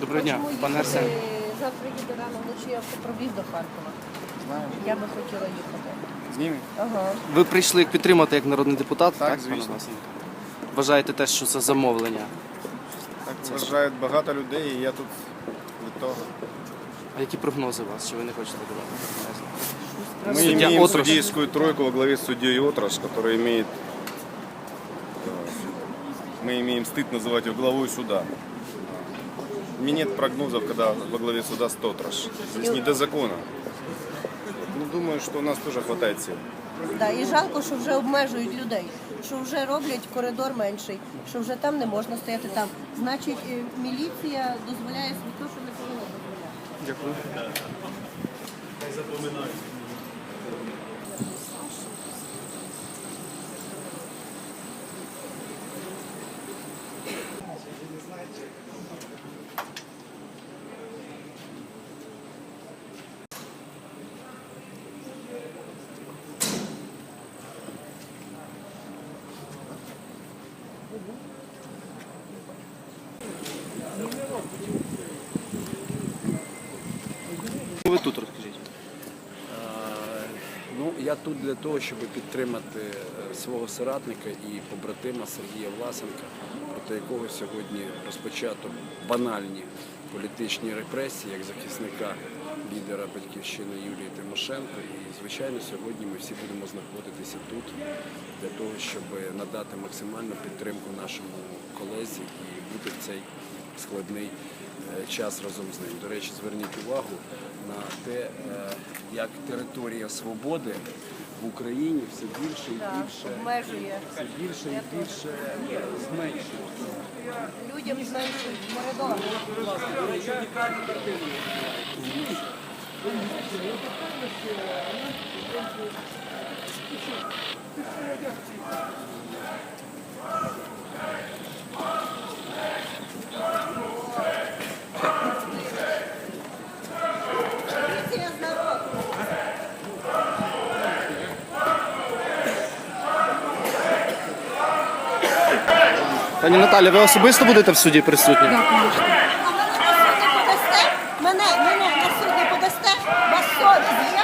Доброго дня, Хочемо пане їхати. Арсен. Завтра їде рано вночі автопровіз до Харкова. Я би хотіла їхати. З ними? Ага. Ви прийшли їх підтримати як народний депутат, Так, так? звісно. пане Власенко? Вважаєте теж, що це замовлення? Так вважають багато людей, і я тут від того. А які прогнози у вас? Чи ви не хочете давати? Мы Судья имеем Отрош. судейскую тройку во главе с судьей Отрош, который имеет... э, Мы имеем стыд называть его главой суда. Мне нет прогнозов, когда во главе суда Стотраш. Здесь не до закона. Ну, думаю, что у нас тоже хватает сил. Да, і жалко, що вже обмежують людей, що вже роблять коридор менший, що вже там не можна стояти там. Значить, е, міліція дозволяє собі те, що не повинна дозволяти. Дякую. Ви тут розкажіть. Ну, я тут для того, щоб підтримати е, свого соратника і побратима Сергія Власенка, проти якого сьогодні розпочато банальні політичні репресії як захисника лідера батьківщини Юлії Тимошенко. І, звичайно, сьогодні ми всі будемо знаходитися тут для того, щоб надати максимальну підтримку нашому колезі і бути в цей складний е, час разом з ним. До речі, зверніть увагу на те, е, як територія свободи в Україні все більше і більше, обмежує. все більше і більше зменшується. Людям зменшують коридор з народу. Пані Наталя, ви особисто будете в суді присутні? А мене на суді подасте? Мене, мене на суді подасте? У вас совість є?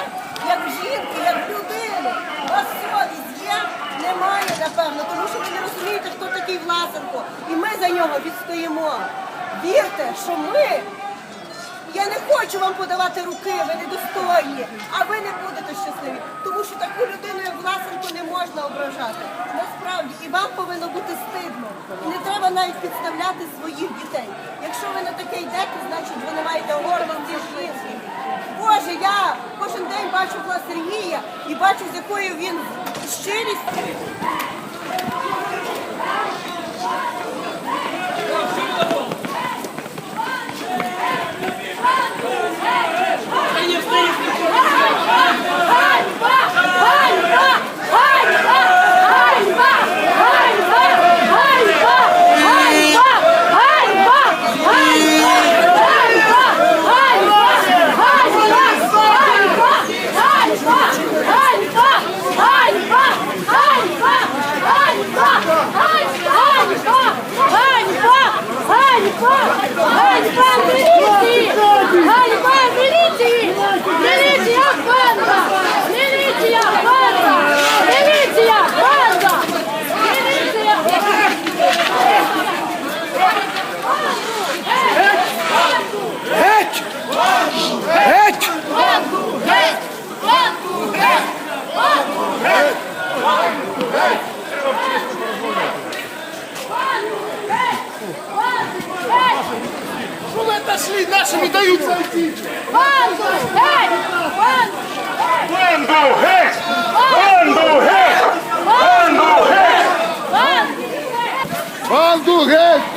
Як жінки, як людини. У вас совість є? Немає, напевно, тому що ви не розумієте, хто такий Власенко. І ми за нього відстоїмо. Вірте, що ми. Я не хочу вам подавати руки, ви недостойні, а ви не будете щасливі, тому що таку людину, як Власенко, не можна ображати. Насправді, і вам повинно бути стидно. І не треба навіть підставляти своїх дітей. Якщо ви на таке йдете, значить ви не маєте гордості жінки. Боже, я кожен день бачу Сергія і бачу, з якою він щирістю. отошли? Наши не дают зайти. Банду! Геть! Банду! Банду, геть! Банду, геть! Банду, геть! Банду! Банду, геть!